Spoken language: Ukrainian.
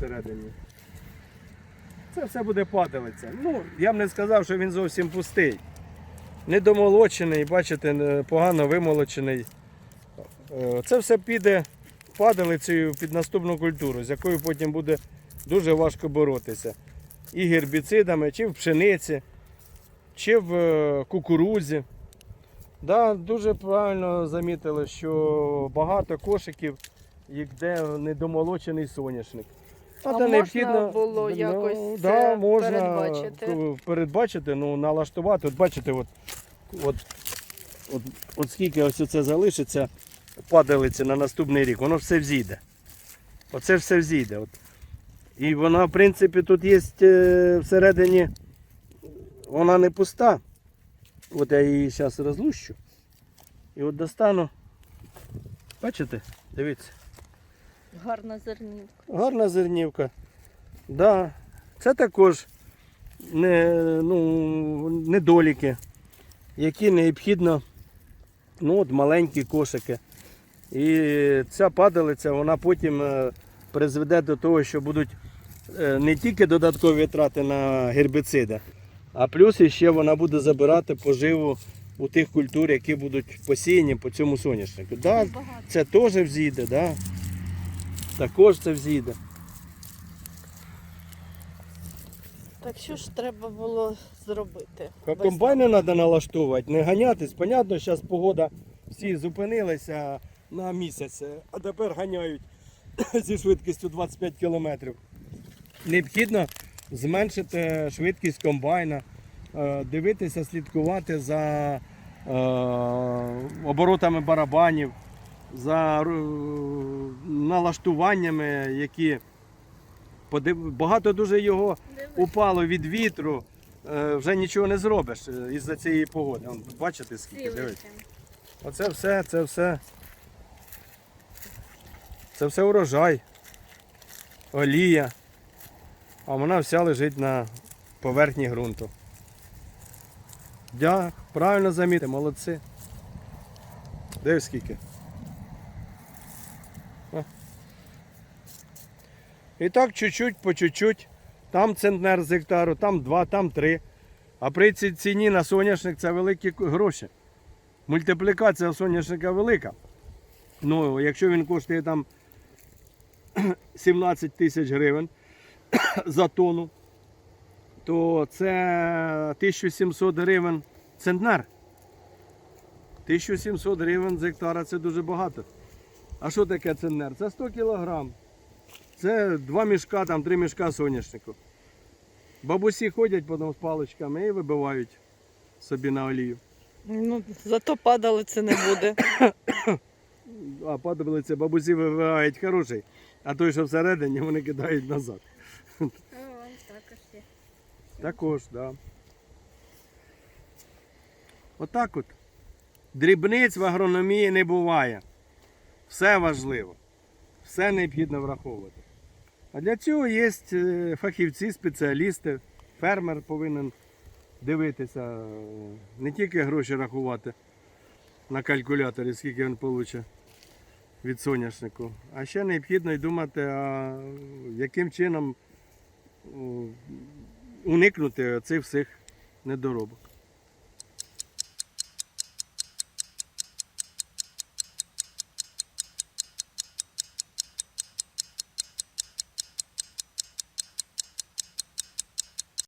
всередині. Це все буде падалиця. Ну, я б не сказав, що він зовсім пустий. Недомолочений, бачите, погано вимолочений. Е, Це все піде падалицею під наступну культуру, з якою потім буде дуже важко боротися. І гербіцидами, чи в пшениці, чи в е, кукурудзі. Да, дуже правильно замітили, що багато кошиків, де недомолочений соняшник. А можна було якось це можна передбачити? к- передбачити, ну, налаштувати. От бачите, от, от, от, от скільки ось це залишиться падалиці на наступний рік, воно все взійде. Оце все взійде. От. І вона, в принципі, тут є е, всередині, вона не пуста. От я її зараз розлущу. І от достану. Бачите? Дивіться. Гарна зернівка. Гарна зернівка. Да. Це також не, ну, недоліки, які необхідно, ну, от маленькі кошики. І ця падалиця, вона потім е, призведе до того, що будуть е, не тільки додаткові витрати на гербіциди, а плюс ще вона буде забирати поживу у тих культур, які будуть посіяні по цьому соняшнику. Да, це теж взійде, да? Також це взійде. Так що ж треба було зробити? А Комбайни треба налаштовувати, не ганятись. Понятно, зараз погода всі зупинилися на місяць, а тепер ганяють зі швидкістю 25 км. Необхідно зменшити швидкість комбайна, е, дивитися, слідкувати за е, оборотами барабанів, за е, налаштуваннями, які багато дуже його упало від вітру, е, вже нічого не зробиш е, із-за цієї погоди. Вон, бачите, скільки дивись. Оце все, це все. Це все урожай, олія. А вона вся лежить на поверхні ґрунту. Дя, правильно замітили, молодці. Дивись скільки. І так чуть-чуть по чуть-чуть. Там центнер з гектару, там два, там три. А при цій ціні на соняшник це великі гроші. Мультиплікація соняшника велика. Ну, якщо він коштує там 17 тисяч гривень за тонну, то це 1700 гривень центнер. 1700 гривень з гектара це дуже багато. А що таке центнер? Це 100 кілограм. Це два мішка, там три мішка соняшнику. Бабусі ходять потім з паличками і вибивають собі на олію. Ну, зато падали це не буде. А падалиці бабусі вибивають хороший, а той, що всередині, вони кидають назад. також. Також, так. Да. Отак от. Дрібниць в агрономії не буває. Все важливо. Все необхідно враховувати. А для цього є е, фахівці, спеціалісти. Фермер повинен дивитися, е, не тільки гроші рахувати на калькуляторі, скільки він отримає від соняшнику, а ще необхідно й думати, а яким чином уникнути цих всіх недоробок.